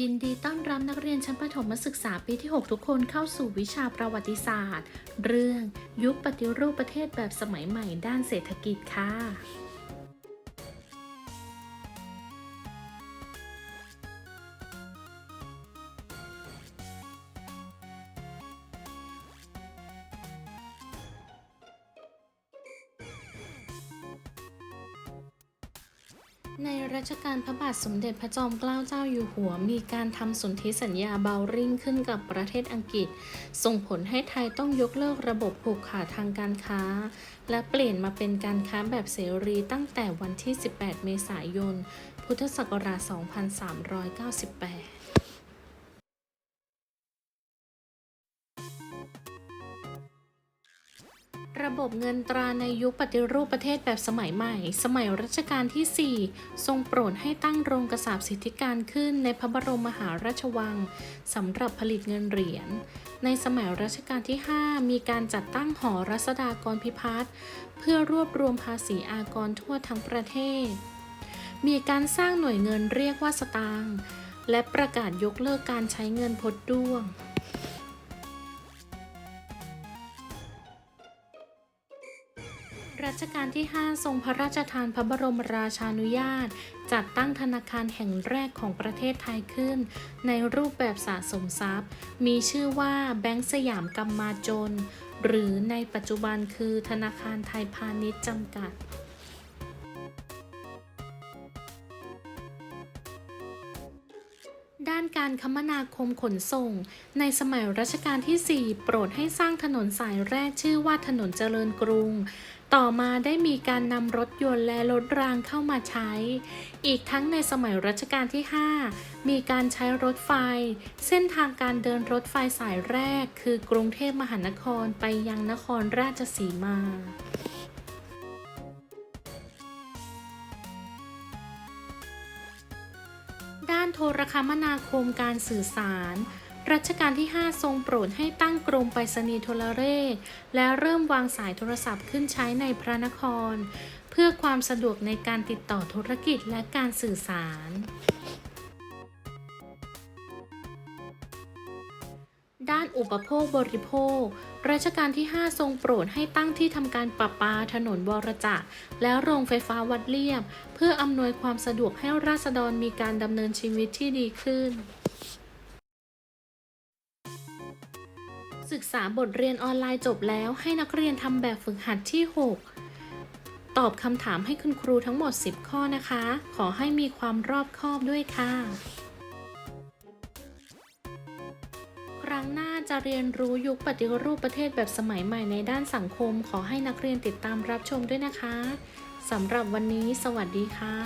ยินดีต้อนรับนักเรียนชั้นประถมศึกษาปีที่ 6 ทุกคนเข้าสู่วิชาประวัติศาสตร์ เรื่องยุคปฏิรูปประเทศแบบสมัยใหม่ด้านเศรษฐกิจค่ะ ในรัชกาลพระบาทสมเด็จพระจอมเกล้าเจ้าอยู่หัว มีการทำสนธิสัญญาเบาริ่งขึ้นกับประเทศอังกฤษ ส่งผลให้ไทยต้องยกเลิกระบบผูกขาดทางการค้า และเปลี่ยนมาเป็นการค้าแบบเสรีตั้งแต่วันที่ 18 เมษายน พุทธศักราช 2398 ระบบเงินตราในยุคปฏิรูปประเทศแบบสมัยใหม่ สมัยรัชกาลที่ 4 ทรงโปรดให้ตั้งโรงกษาปสิทธิการขึ้นในพระบรมมหาราชวังสำหรับผลิตเงินเหรียญ ในสมัยรัชกาลที่ 5 มีการจัดตั้งหอรัศดากรพิพัฒน์เพื่อรวบรวมภาษีอากรทั่วทั้งประเทศ มีการสร้างหน่วยเงินเรียกว่าสตางค์และประกาศยกเลิกการใช้เงินพดด้วง รัชกาลที่ 5 ทรงพระราชทานพระบรมราชานุญาต จัดตั้งธนาคารแห่งแรกของประเทศไทยขึ้น ในรูปแบบสะสมทรัพย์ มีชื่อว่าแบงก์สยามกำมาจน หรือในปัจจุบันคือธนาคารไทยพาณิชย์จำกัดด้านการคมนาคมขนส่ง ในสมัยรัชกาลที่ 4 โปรดให้สร้างถนนสายแรกชื่อว่าถนนเจริญกรุง ต่อมาได้มีการนำรถยนต์และรถรางเข้ามาใช้ อีกทั้งในสมัยรัชกาลที่ 5 มีการใช้รถไฟ เส้นทางการเดินรถไฟสายแรก คือกรุงเทพมหานครไปยังนครราชสีมาด้านโทรคมนาคมการสื่อสาร รัชกาลที่ 5 ทรงโปรดให้ตั้งกรมไปรษณีย์โทรเลข และเริ่มวางสายโทรศัพท์ขึ้นใช้ในพระนคร เพื่อความสะดวกในการติดต่อธุรกิจและการสื่อสาร ด้านอุปโภคบริโภค รัชกาลที่ 5 ทรงโปรดให้ตั้งที่ทำการประปาถนนวรจักร และโรงไฟฟ้าวัดเลียบ เพื่ออำนวยความสะดวกให้ราษฎรมีการดำเนินชีวิตที่ดีขึ้น ศึกษาบทเรียนออนไลน์จบแล้ว ให้นักเรียนทำแบบฝึกหัดที่ 6 ตอบคำถามให้คุณครูทั้งหมด 10 ข้อนะคะ ขอให้มีความรอบคอบด้วยค่ะ ครั้งหน้าจะเรียนรู้ยุคปฏิรูปประเทศแบบสมัยใหม่ในด้านสังคม ขอให้นักเรียนติดตามรับชมด้วยนะคะสำหรับวันนี้ สวัสดีค่ะ